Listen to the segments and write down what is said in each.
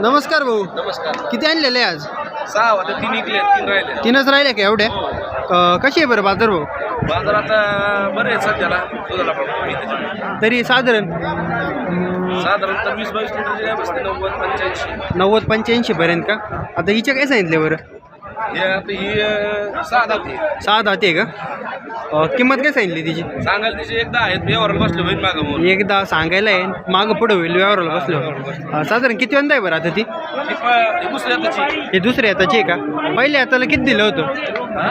नमस्कार भाऊ. नमस्कार. किती आणलेले आज? सहा होते तीन इकले तीन राहिले. तीनच राहिले का एवढे? क- कशी आहे बरं बाजार भाऊ? बाजार आता बरे आहेत सध्याला. दुधाला पण कमी आहे त्याच्यामुळे. तरी साधारण? साधारणतः वीस बावीस लिटरची काय बसते नव्वद पंच्याऐंशी. नव्वद पंच्याऐंशी पर्यंत का? आता हिचे काय सांगितले बरं? हे आता ही अं, सहा दाते सहा दाते आहे का? अं, किंमत काय सांगितली तिची? सांगायला तिचे एकदा आहेत व्यवहाराला बसले होईल मागं म्हणून. एकदा सांगायला आहे. मागं पुढं होईल व्यवहाराला बसलो. अं, साधारण किती आहे बरं आता ती? ही प- ही दुसऱ्या हे हाताची आहे का? पहिल्या हाताला किती दिलं होतं?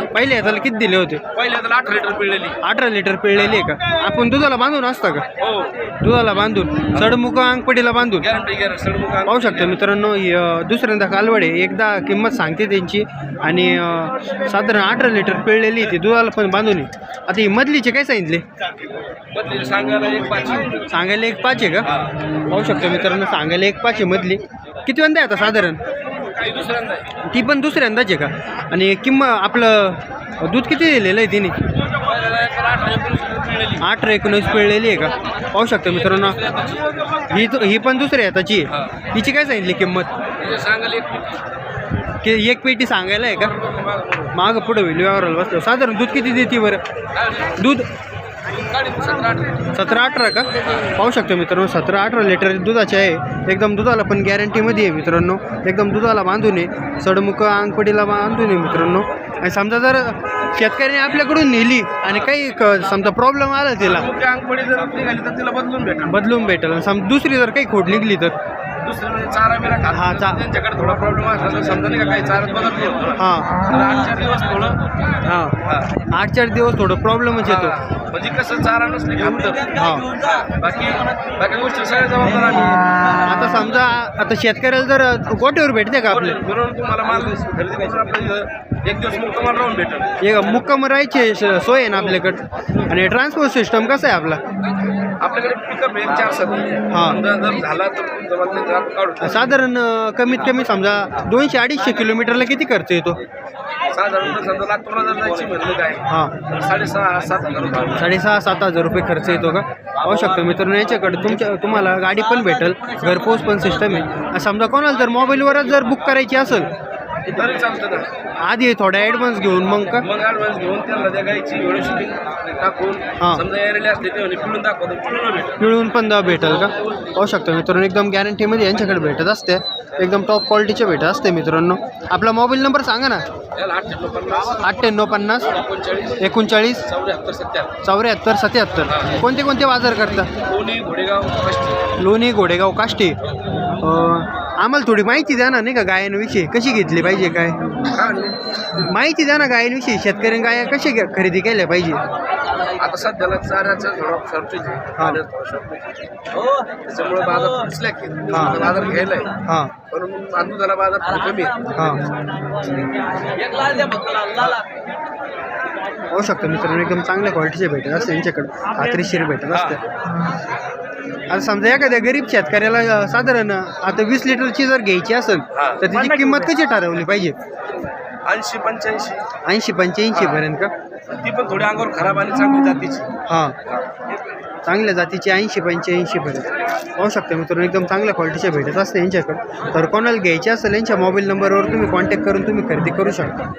पहिल्या हाताला किती दिले होते? पहिले आता अठरा लिटर पिळलेली. अठरा लिटर पिळलेली आहे का? आपण दुधाला बांधून असतं का? हो. दुधाला बांधून. सडमुख अंगपडीला बांधून. गॅरंटी गॅरंटी सडमुख पाहू शकतो मित्रांनो दुसऱ्यांदा कालवडे एकदा किंमत सांगते त्यांची. आणि साधारण अठरा लिटर पिळलेली ती दुधाला पण बांधून आहे. आता ही मधलीचे काय सांगितले? सांगायला एक पाचशे. सांगायला एक पाच आहे का पाहू शकतो मित्रांनो सांगायला एक पाच आहे मधली. किती वंदा आहे आता साधारण? दुसऱ्यांदा आहे. ती पण दुसऱ्यांदाच आहे का? आणि किंमत आपलं दूध किती दिलेलं आहे तिने? पहिल्याला अठरा एकोणीस पिळलेली. अठरा एकोणीस पिळलेली आहे का? पाहू शकतो मित्रांनो. ही ही पण दुसऱ्या हाताची आहे हिची काय सांगितली किंमत? सांगायला एक की एक पेटी सांगायला आहे का? मागं पुढं होईल व्यवहाराला बसलो साधारण दूध किती देते बरं? दूध सतरा अठरा का? पाहू शकतो मित्रांनो सतरा अठरा लिटर दुधाचे आहे. एकदम दुधाला पण गॅरंटीमध्ये आहे मित्रांनो. एकदम दुधाला बांधून आहे. सडमुख अंगपडीला बांधून आहे मित्रांनो. आणि समजा जर शेतकऱ्याने आपल्याकडून नेली आणि काही समजा प्रॉब्लेम आला तिला अंगपडी जर निघाली तर तिला बदलून भेटेल बदलून भेटेल. आणि सम दुसरी जर काही खोट निघली तर? दुसरं म्हणजे चारा बिरा हा, खात चा- त्यांच्याकडे थोडा प्रॉब्लेम असला तर समजा नाही का काही बदल. हां तर आठ चार दिवस थोडं हां हा. आठ चार दिवस थोडं प्रॉब्लेमच येतो हा. म्हणजे कसं चारा नसले. हां. बाकी बाकी गोष्टी सगळ्या जबाबदार आम्ही आता समजा आता शेतकऱ्याला जर गोट्यावर भेटते का आपले मिळून तुम्हाला माल खरेदी करून आपलं इथं एक दिवस माल राहून भेटेल एक मुक्काम राहायची श- सोय आहे ना आपल्याकडं आणि ट्रान्सपोर्ट सिस्टम कसं आहे आपला आपल्याकडे पिकअप आहे चार सात हा. समजा जर झाला तर साधारण कमीत कमी समजा दोनशे अडीचशे किलोमीटरला किती खर्च येतो? समजा जर जायची काय हां. साडेसहा सात हजार रुपये. साडेसहा सात हजार रुपये खर्च येतो का? पाहू शकतो मित्रांनो याच्याकडे तुमच्या तुम्हाला गाडी पण भेटेल घरपोच पण सिस्टम आहे. समजा कोणाला जर मोबाईलवरच जर बुक करायची असेल तरी चालतं ना. आधी थोडा ॲडव्हान्स घेऊन मग का? मग ॲडव्हान्स घेऊन त्यांना त्या गायची शूटिंग टाकून हा. समजा एरियाला असले ते म्हणे पिळून दाखवतो पिळून पिळून पण द- भेटेल का? पाहू शकतो मित्रांनो एकदम गॅरंटीमध्ये यांच्याकडे भेटत असते. एकदम टॉप क्वालिटीचे भेटत असते मित्रांनो. आपला मोबाईल नंबर सांगा ना. त्याला अठ्ठ्याण्णव पन्नास. अठ्ठ्याण्णव पन्नास. एकोणचाळीस. एकोणचाळीस. चौऱ्याहत्तर सत्याहत्तर. चौऱ्याहत्तर सत्याहत्तर. कोणते कोणते बाजार करता? कोणी घोडेगाव कष्टी. लोणी घोडेगाव काष्टी. अं, आम्हाला थोडी माहिती द्या ना नाही का गायांविषयी कशी घेतली पाहिजे काय? माहिती द्या ना गायांविषयी शेतकऱ्यांनी गाया कशी घे- खरेदी केल्या पाहिजे? आता सध्याला चाऱ्याचा थोडा शॉर्टेज आहे. पाण्याचा थोडा shortage आहे. त्याच्यामुळे बाजार दिसल्या की. हा. बाजार घ्यायला आहे. हां. म्हणून आजूला बाजार थोडे कमी आहे. हां. होऊ शकतो मित्रांनो एकदम चांगल्या क्वालिटीचे भेटत असते यांच्याकडे. खात्रीशीर भेटत असते आता समजा एखाद्या गरीब शेतकऱ्याला साधारण आता वीस लिटरची जर घ्यायची असेल हा. तर त्याची किंमत कशी ठरवली पाहिजे? ऐंशी पंच्याऐंशी. ऐंशी पंच्याऐंशी पर्यंत का? ती पण थोडी अंगावर खराब आणि चांगली जातीची. हां. चांगल्या जातीची ऐंशी पंच्याऐंशी पर्यंत. पाहू शकता मित्रांनो एकदम चांगल्या क्वालिटीचे भेटत असते यांच्याकडे. तर कोणाला घ्यायचे असेल यांच्या मोबाईल नंबरवर तुम्ही कॉन्टॅक्ट करून तुम्ही खरेदी करू शकता.